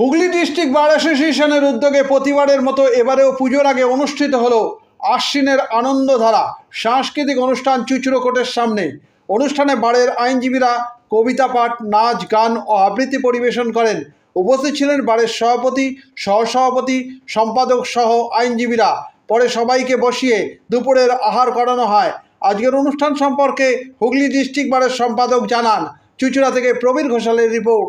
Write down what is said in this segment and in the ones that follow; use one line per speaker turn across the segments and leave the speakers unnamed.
Hooghly district বার অ্যাসোসিয়েশনের উদ্যোগে প্রতিবারের মতো এবারেও পুজোর আগে অনুষ্ঠিত হলো আশ্বিনের আনন্দধারা। সাংস্কৃতিক অনুষ্ঠান চুচুড়োকোটের সামনে। অনুষ্ঠানে বারের আইনজীবীরা কবিতা পাঠ, নাচ, গান ও আবৃত্তি পরিবেশন করেন। উপস্থিত ছিলেন বারের সভাপতি, সহসভাপতি, সম্পাদক সহ আইনজীবীরা। পরে সবাইকে বসিয়ে দুপুরের আহার করানো হয়। আজকের অনুষ্ঠান সম্পর্কে হুগলি ডিস্ট্রিক্ট বারের সম্পাদক জানান। চুচুড়া থেকে প্রবীর ঘোষালের রিপোর্ট।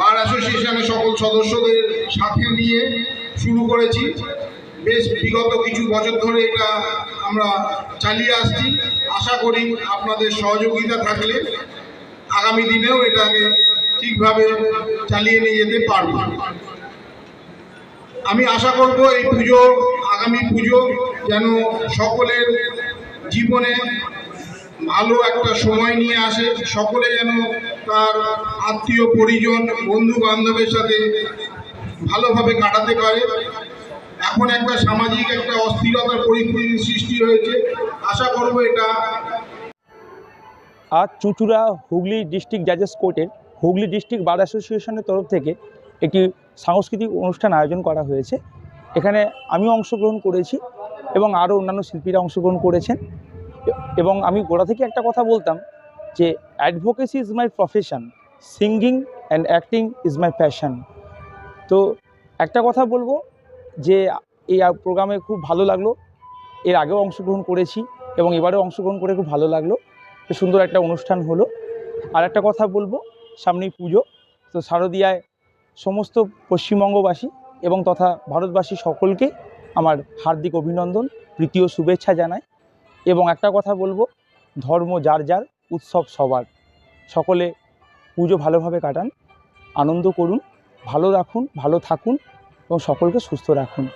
বার অ্যাসোসিয়েশনের সকল সদস্যদের সাথে নিয়ে শুরু করেছি। বেশ বিগত কিছু বছর ধরে এটা আমরা চালিয়ে আসছি। আশা করি আপনাদের সহযোগিতা থাকলে আগামী দিনেও এটাকে ঠিকভাবে চালিয়ে নিয়ে যেতে পারব। আমি আশা করব এই পুজো, আগামী পুজো যেন সকলের জীবনে ভালো একটা সময় নিয়ে আসে। সকলে যেন তার আত্মীয়, পরিজন বন্ধু বান্ধবের সাথে ভালোভাবে কাটাতে পারে। এখন একটা সামাজিক, একটা অস্থিরতার পরিস্থিতি সৃষ্টি হয়েছে। আশা করব এটা
আজ চুঁচুড়া হুগলি ডিস্ট্রিক্ট জাজেস কোর্টের হুগলি ডিস্ট্রিক্ট বার অ্যাসোসিয়েশনের তরফ থেকে একটি সাংস্কৃতিক অনুষ্ঠান আয়োজন করা হয়েছে। এখানে আমিও অংশগ্রহণ করেছি এবং আরও অন্যান্য শিল্পীরা অংশগ্রহণ করেছেন। এবং আমি গোড়া থেকে একটা কথা বলতাম যে advocacy is my profession singing and acting is my passion তো একটা কথা বলব যে এই প্রোগ্রামে খুব ভালো লাগল, এর আগেও অংশগ্রহণ করেছি এবং এবারেও অংশগ্রহণ করে খুব ভালো লাগল সুন্দর একটা অনুষ্ঠান হলো। আর একটা কথা বলব, সামনেই পুজো, তো শারদীয়ায় সমস্ত পশ্চিমবঙ্গবাসী এবং তথা ভারতবাসী সকলকে আমার হার্দিক অভিনন্দন, প্রীতি ও শুভেচ্ছা জানাই। এবং একটা কথা বলব, ধর্ম যার যার, উৎসব সবার। সকলে পুজো ভালোভাবে কাটান, আনন্দ করুন, ভালো রাখুন, ভালো থাকুন এবং সকলকে সুস্থ রাখুন।